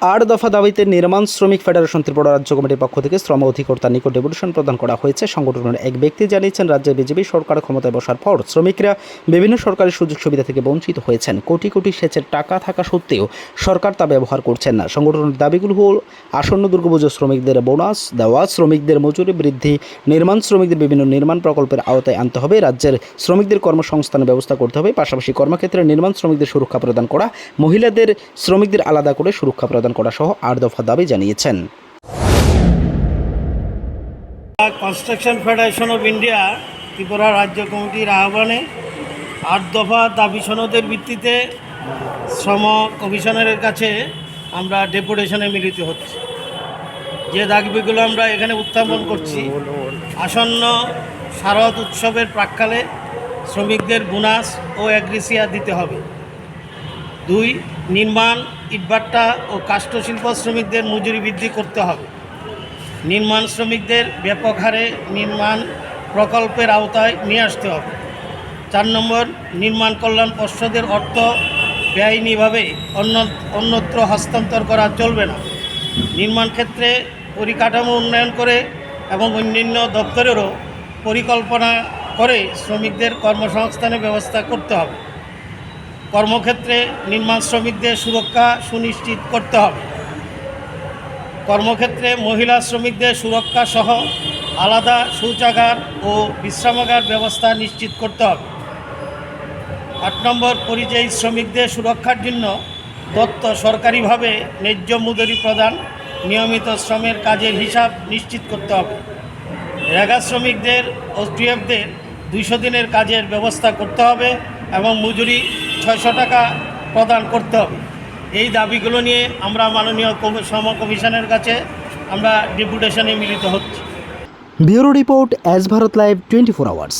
আট দফা দাবিতে নির্মাণ শ্রমিক ফেডারেশন ত্রিপুরা রাজ্য কমিটির পক্ষ থেকে শ্রম অধিকর্তার নিকট ডেপুটেশন প্রদান করা হয়েছে। সংগঠনের এক ব্যক্তি জানিয়েছেন, রাজ্যে বিজেপি সরকার ক্ষমতায় বসার পর শ্রমিকরা বিভিন্ন সরকারি সুযোগ সুবিধা থেকে বঞ্চিত হয়েছেন। কোটি কোটি সেচের টাকা থাকা সত্ত্বেও সরকার তা ব্যবহার করছেন না। সংগঠনের দাবিগুলো হল, আসন্ন দুর্গাপুজো শ্রমিকদের বোনাস দেওয়া, শ্রমিকদের মজুরি বৃদ্ধি, নির্মাণ শ্রমিকদের বিভিন্ন নির্মাণ প্রকল্পের আওতায় আনতে হবে, রাজ্যের শ্রমিকদের কর্মসংস্থানের ব্যবস্থা করতে হবে, পাশাপাশি কর্মক্ষেত্রে নির্মাণ শ্রমিকদের সুরক্ষা প্রদান করা, মহিলাদের শ্রমিকদের আলাদা করে সুরক্ষা প্রদান করা সহ আট দফা দাবি জানিয়েছেন। Construction federation of India, Tripura রাজ্য কমিটির আহ্বানে আট দফা দাবি সনদের ভিত্তিতে শ্রম কমিশনারের কাছে আমরা ডেপুটেশনে মিলিত হচ্ছি। যে দাবিগুলো আমরা এখানে উত্থাপন করছি, আসন্ন শারদ উৎসবের প্রাককালে শ্রমিকদের বোনাস ও অ্যাগ্রিসিয়া দিতে হবে। দুই, নির্মাণ, ইটভাট্টা ও কাষ্ঠশিল্প শ্রমিকদের মজুরি বৃদ্ধি করতে হবে। নির্মাণ শ্রমিকদের ব্যাপক হারে নির্মাণ প্রকল্পের আওতায় নিয়ে আসতে হবে। চার নম্বর, নির্মাণ কল্যাণ পর্ষদের অর্থ বেআইনিভাবে অন্য, অন্যত্র হস্তান্তর করা চলবে না। নির্মাণ ক্ষেত্রে পরিকাঠামো উন্নয়ন করে এবং অন্যান্য দপ্তরেরও পরিকল্পনা করে শ্রমিকদের কর্মসংস্থানের ব্যবস্থা করতে হবে। কর্মক্ষেত্রে নির্মাণ শ্রমিকদের সুরক্ষা সুনিশ্চিত করতে হবে। কর্মক্ষেত্রে মহিলা শ্রমিকদের সুরক্ষা সহ আলাদা শৌচাগার ও বিশ্রামাগার ব্যবস্থা নিশ্চিত করতে হবে। আট নম্বর, পরিযায়ী শ্রমিকদের সুরক্ষার জন্য দত্ত সরকারিভাবে ন্যায্য মজুরি প্রদান, নিয়মিত শ্রমের কাজের হিসাব নিশ্চিত করতে হবে। রেগা শ্রমিকদের ও টিএফদের দুইশো দিনের কাজের ব্যবস্থা করতে হবে এবং মজুরি ছয়শো টাকা প্রদান করতে হবে। এই দাবিগুলো নিয়ে আমরা মাননীয় সম শ্রম কমিশনের কাছে আমরা ডেপুটেশনে মিলিত হচ্ছি। Bureau report as Bharat live twenty four hours.